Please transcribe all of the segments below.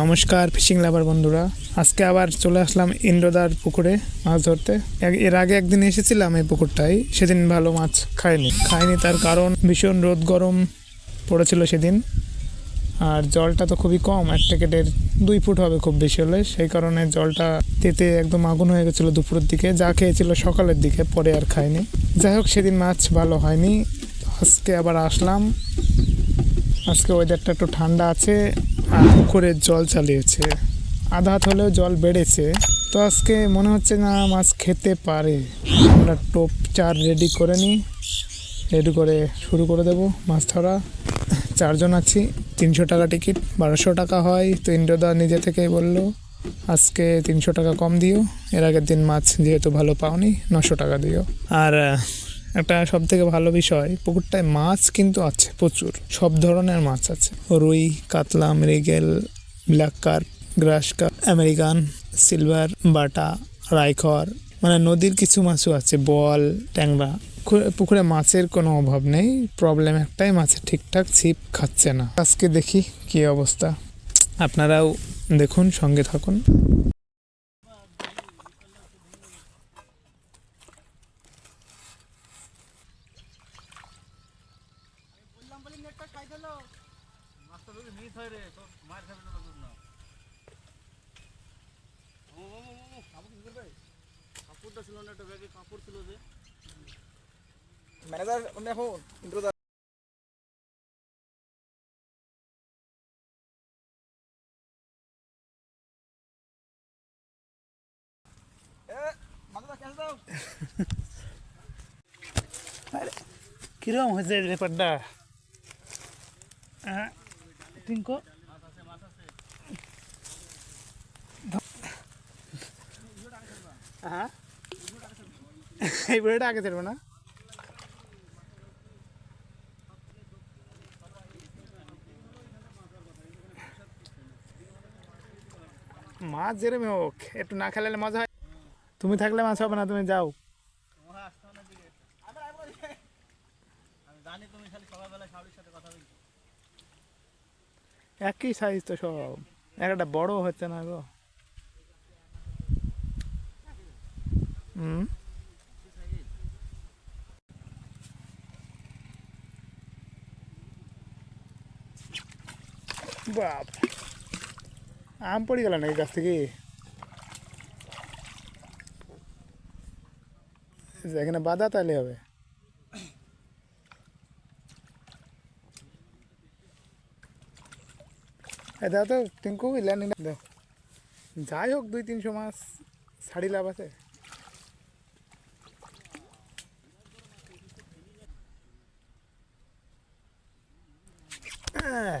নমস্কার ফিশিং লাভার বন্ধুরা। আজকে আবার চলে আসলাম ইন্দ্রদার পুকুরে মাছ ধরতে। এর আগে একদিন এসেছিলাম এই পুকুরটাই সেদিন ভালো মাছ খাইনি। খাইনি তার কারণ ভীষণ রোদ গরম পড়েছিল সেদিন। আর জলটা তো খুবই কম, এক থেকে দেড় দুই ফুট হবে খুব বেশি হলে। সেই কারণে জলটা তেতে একদম আগুন হয়ে গেছিল দুপুরের দিকে। যা খেয়েছিল সকালের দিকে, পরে আর খাইনি। যাই হোক, সেদিন মাছ ভালো হয়নি। আজকে আবার আসলাম। আজকে ওয়েদারটা একটু ঠান্ডা আছে। পুকুরের জল চালিয়েছে। আধা হলেও জল বেড়েছে। তো আজকে মনে হচ্ছে না মাছ খেতে পারে। আমরা টোপ চার রেডি করে নিই। রেডি করে শুরু করে দেব মাছ ধরা। চারজন আছি। তিনশো টাকা টিকিট। বারোশো টাকা হয়। তো ইন্দ্রদা নিজে থেকেই বলল, আজকে তিনশো টাকা কম দিও। এর আগের দিন মাছ যেহেতু ভালো পাওনি, নশো টাকা দিও। আর একটা সব থেকে ভালো বিষয়, পুকুরটায় মাছ কিন্তু আছে, প্রচুর। সব ধরনের মাছ আছে। রুই, কাতলা, মৃগেল, black carp, grass carp American silver, বাটা, রাইখর মানে নদীর কিছু মাছও আছে, বল, ট্যাংরা। পুকুরে- মাছের কোনো অভাব নেই। প্রবলেম একটাই মাছের ঠিকঠাক ছিপ খাচ্ছে না। আজকে দেখি কি অবস্থা। আপনারাও দেখুন, সঙ্গে থাকুন। ম্যানেজার দেখো ইন্দ্রদা কিরম হয়েছে এই ব্যাপারটা হ্যাঁ টিঙ্কো হ্যাঁ এই বুড়োটা আগে ছাড়বো না। মাছ যেরম হোক, একটু না খেলালে মজা হয়। তুমি থাকলে মাছ হবে না, তুমি যাও। একই সাইজ তো সব। একটা বড় হচ্ছে না গো। হুম? বাপ। আম পড়ে গেল নাকি গাছ থেকে? এখানে বাধা তাহলে হবে। দাও তো টিঙ্কু ল্যান্ডিং দাও। যাই হোক দুই তিনশো মাস শাড়ি লাভ আছে। आह,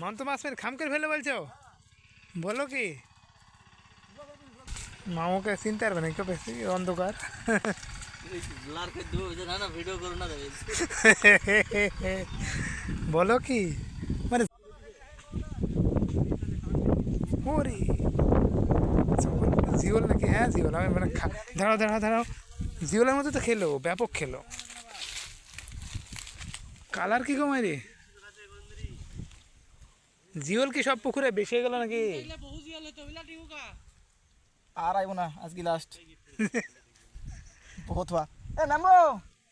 মন্ত মাছ মেরে খাম করে ফেলে বলছো? বলো কি? মামুকে চিনতে পারবে না কেউ বেশি অন্ধকার। বলো কি? মানে ওরে, জিওল নাকি? হ্যাঁ জিওল। আমি মানে দাঁড়াও দাঁড়াও দাঁড়াও। জিওলের মতো তো খেলো, ব্যাপক খেলো। কালার কি কমায় রে জিওল কি সব পুকুরে বেশি গেল নাকি? আর আইবো না আজকে লাস্ট বহুত হওয়া এ মেমো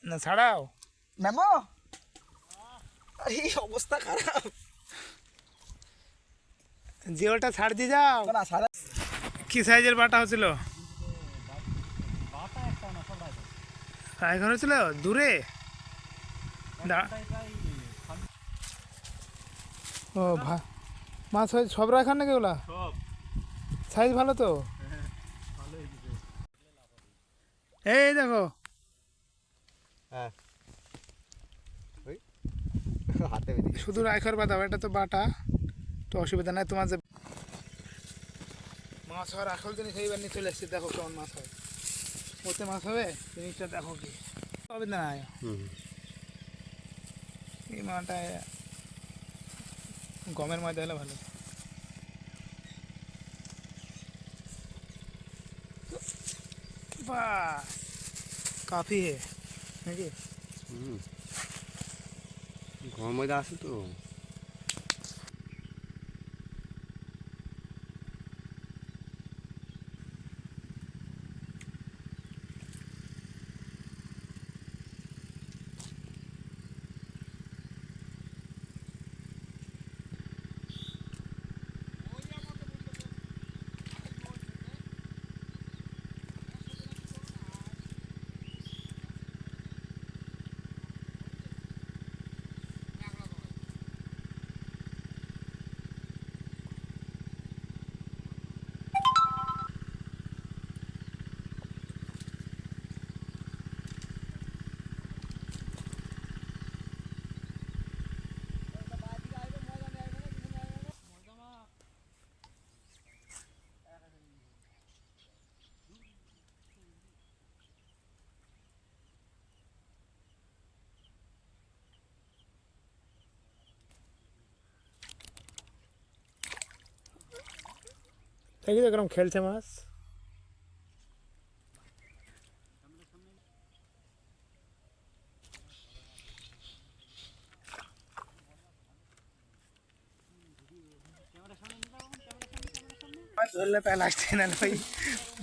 না ছাড়াও। নামো এই অবস্থা খারাপ। জিওলটা ছাড় দিয়ে যাও। না ছাড়া কি সাইজের বাটা হচ্ছিল? রায়ঘর হয়েছিল দূরে? ও ভা মাছ হয় সব রাখার নাকি ওগুলা? সাইজ ভালো তো? এই দেখো। হ্যাঁ। শুধু রায়খর বাদাম এটা তো বাটা। তো অসুবিধা নাই তোমার যে মাছ হওয়ার আসল জিনিস এইবার নিয়ে চলে এসেছি। দেখো কেমন মাছ হয়। ওতে মাছ হবে? জিনিসটা দেখো কি। অসুবিধা নাই। এই গমের ময়দা হলে ভালো। বাহ কাফি হে নাকি? হুম। গরম দেখি তো কীরকম খেলছে মাছ ধরলে তাই লাগছে না ভাই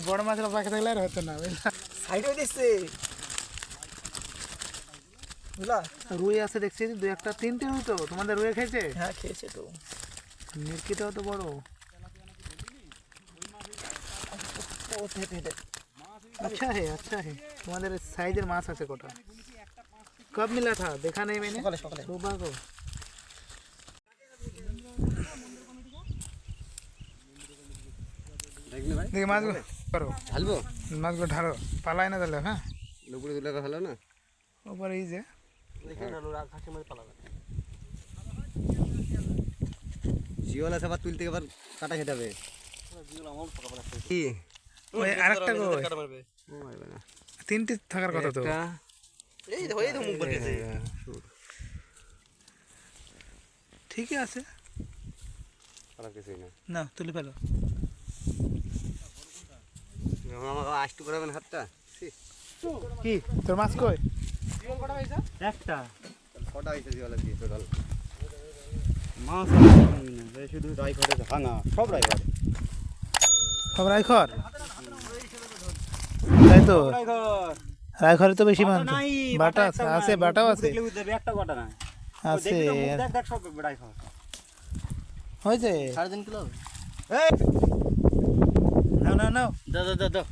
বড় মাছের পাখে থাকলে আর হতো না বুঝলা? সাইডে দিচ্ছে বুঝলা? রুই আছে দেখছি দু একটা তিনটে রুই তো তোমাদের রুই খেয়েছে? হ্যাঁ খেয়েছে তো। মিরকিটাও তো বড়। ও পেতে পেতে अच्छा है अच्छा है तुम्हारे সাইজের মাছ আছে কটা कब मिला था देखा नहीं मैंने सुबह को দেখি মাছগুলো করো ঢালবো মাছগুলো ঢালো পালায় না তাহলে হ্যাঁ লুকুড়ি তুলে ফেলো না ওপরে এই যে জিওল আছে আবার তুলতে আবার কাটা খেতে হবে কি ওই আরেকটা গো। কাটা মারবে। ও মারবে না। তিনটে থাকার কথা তো। এই দেখো এই দেখো মুখ বলতেছে। ঠিকই আছে। কিছুই না। না তুলে ফেলো। আমাকে আষ্টু করাবেন হাতটা? কি? তোর মাছ কই? একটা। ছটা হয়েছে জিওলা দিয়ে টোটাল মাছ শুধু রাই ঘরে ভাঙা সব রাই ঘর সব রাইখর তাই তো? রায়ঘরে ঘর তো বেশি নাই বাটা আছে বাটাও আছে। আছে। হয়েছে? সাড়ে তিন কিলো না না না দাও দাও দাও।